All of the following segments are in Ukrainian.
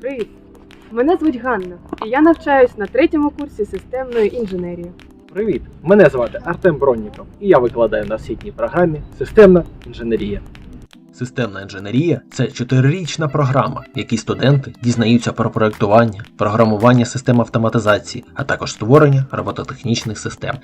Привіт! Мене звуть Ганна, і я навчаюсь на третьому курсі системної інженерії. Привіт! Мене звати Артем Бронніков, і я викладаю на освітній програмі Системна інженерія. Системна інженерія це чотирирічна програма, в якій студенти дізнаються про проектування, програмування систем автоматизації, а також створення робототехнічних систем.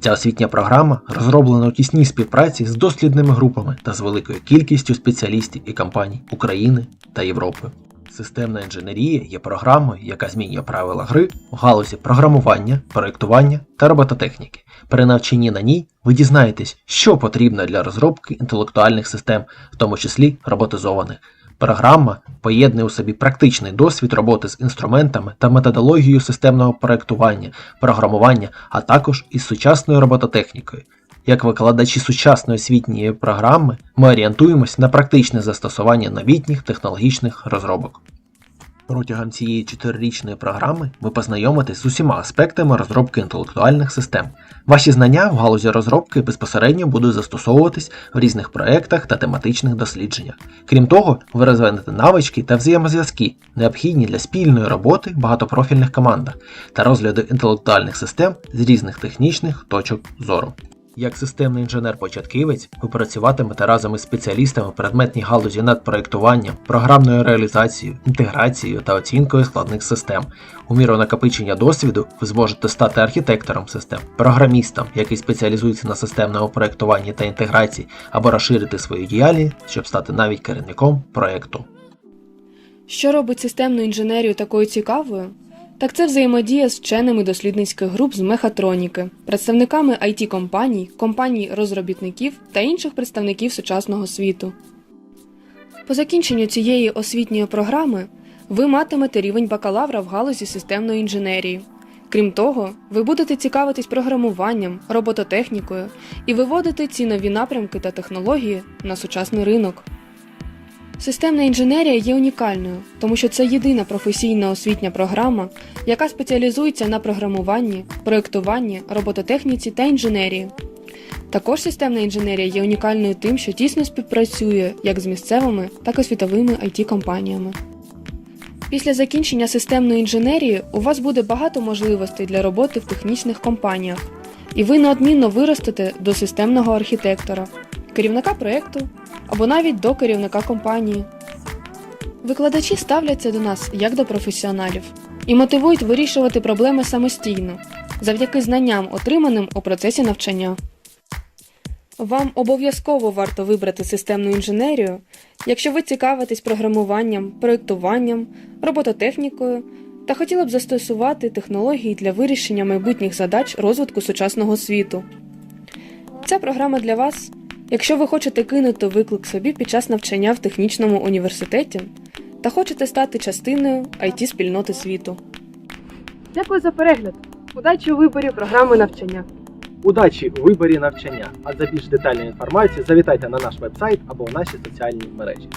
Ця освітня програма розроблена у тісній співпраці з дослідними групами та з великою кількістю спеціалістів і компаній України та Європи. Системна інженерія є програмою, яка змінює правила гри у галузі програмування, проєктування та робототехніки. При навчанні на ній ви дізнаєтесь, що потрібно для розробки інтелектуальних систем, в тому числі роботизованих. Програма поєднує у собі практичний досвід роботи з інструментами та методологією системного проєктування, програмування, а також із сучасною робототехнікою. Як викладачі сучасної освітньої програми, ми орієнтуємось на практичне застосування новітніх технологічних розробок. Протягом цієї чотирирічної програми ви познайомитесь з усіма аспектами розробки інтелектуальних систем. Ваші знання в галузі розробки безпосередньо будуть застосовуватись в різних проєктах та тематичних дослідженнях. Крім того, ви розвинете навички та взаємозв'язки, необхідні для спільної роботи в багатопрофільних командах та розгляду інтелектуальних систем з різних технічних точок зору. Як системний інженер-початківець, ви працюватимете разом із спеціалістами в предметній галузі над проєктуванням, програмною реалізацією, інтеграцією та оцінкою складних систем. У міру накопичення досвіду ви зможете стати архітектором систем, програмістом, який спеціалізується на системному проєктуванні та інтеграції, або розширити свою діяльність, щоб стати навіть керівником проєкту. Що робить системну інженерію такою цікавою? Так це взаємодія з вченими дослідницьких груп з мехатроніки, представниками it компаній компаній розробітників та інших представників сучасного світу. По закінченню цієї освітньої програми ви матимете рівень бакалавра в галузі системної інженерії. Крім того, ви будете цікавитись програмуванням, робототехнікою і виводити ці нові напрямки та технології на сучасний ринок. Системна інженерія є унікальною, тому що це єдина професійна освітня програма, яка спеціалізується на програмуванні, проєктуванні, робототехніці та інженерії. Також системна інженерія є унікальною тим, що тісно співпрацює як з місцевими, так і світовими it компаніями Після закінчення системної інженерії у вас буде багато можливостей для роботи в технічних компаніях, і ви неодмінно виростете до системного архітектора, керівника проєкту або навіть до керівника компанії. Викладачі ставляться до нас як до професіоналів і мотивують вирішувати проблеми самостійно, завдяки знанням, отриманим у процесі навчання. Вам обов'язково варто вибрати системну інженерію, якщо ви цікавитесь програмуванням, проєктуванням, робототехнікою та хотіли б застосувати технології для вирішення майбутніх задач розвитку сучасного світу. Ця програма для вас, якщо ви хочете кинути виклик собі під час навчання в технічному університеті та хочете стати частиною it спільноти світу. Дякую за перегляд! Удачі у виборі програми навчання! Удачі у виборі навчання! А за більш детальну інформацію завітайте на наш вебсайт або в наші соціальні мережі.